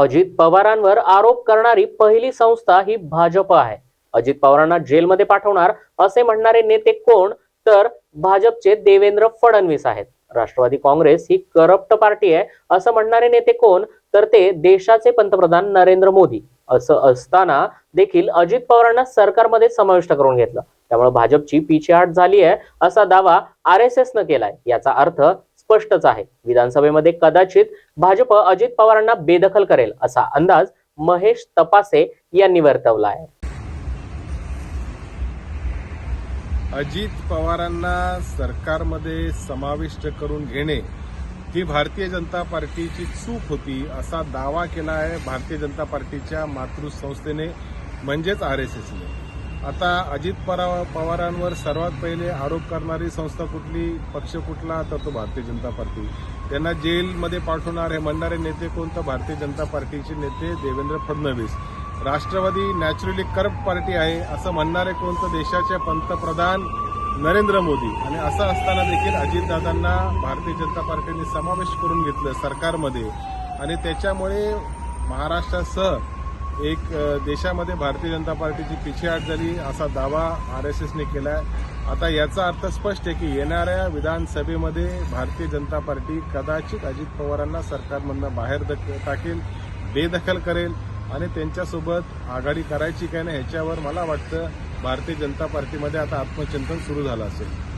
अजित पवारांवर आरोप करणारी पहिली संस्था ही भाजप आहे. अजित पवारांना जेलमध्ये पाठवणार असे म्हणणारे नेते कोण? तर भाजपचे देवेंद्र फडणवीस आहेत. राष्ट्रवादी काँग्रेस ही करप्ट पार्टी आहे असं म्हणणारे नेते कोण? तर ते देशाचे पंतप्रधान नरेंद्र मोदी. असं असताना देखील अजित पवारांना सरकारमध्ये समाविष्ट करून घेतलं. त्यामुळे भाजपची पिछेहाट झाली आहे असा दावा आर एस एसनं केलाय. याचा अर्थ स्पष्टच आहे. विधानसभेमध्ये कदाचित भाजप अजित पवारांना बेदखल करेल असा अंदाज महेश तपासे यांनी वर्तवला आहे अजित पवारांना सरकारमध्ये समाविष्ट करून घेणे ही भारतीय जनता पार्टीची चूक होती असा दावा केला आहे भारतीय जनता पार्टीच्या मातृसंस्थेने म्हणजेच आर एस एसने आता अजित परा- पवारांवर सर्वात पहिले आरोप करणारी संस्था कुठली? पक्ष कुठला? तर तो भारतीय जनता पार्टी. त्यांना जेलमध्ये पाठवणार हे म्हणणारे नेते कोणतं? भारतीय जनता पार्टीचे नेते Devendra Fadnavis. Rashtravadi naturally corrupt party आहे असं म्हणणारे कोणतं? देशाचे पंतप्रधान नरेंद्र मोदी. आणि असं असताना देखील अजितदादांना भारतीय जनता पार्टीने समावेश करून घेतलं सरकारमध्ये. आणि त्याच्यामुळे महाराष्ट्रासह एक देशामध्ये भारतीय जनता पार्टीची पिछेहाट झाली असा दावा आर एस एसने केला आहे आता याचा अर्थ स्पष्ट आहे की येणाऱ्या विधानसभेमध्ये भारतीय जनता पार्टी कदाचित अजित पवारांना सरकारमधनं बाहेर दख टाकेल बेदखल करेल आणि त्यांच्यासोबत आघाडी करायची काय नाही ह्याच्यावर मला वाटतं भारतीय जनता पार्टीमध्ये आता आत्मचिंतन सुरू झालं असेल.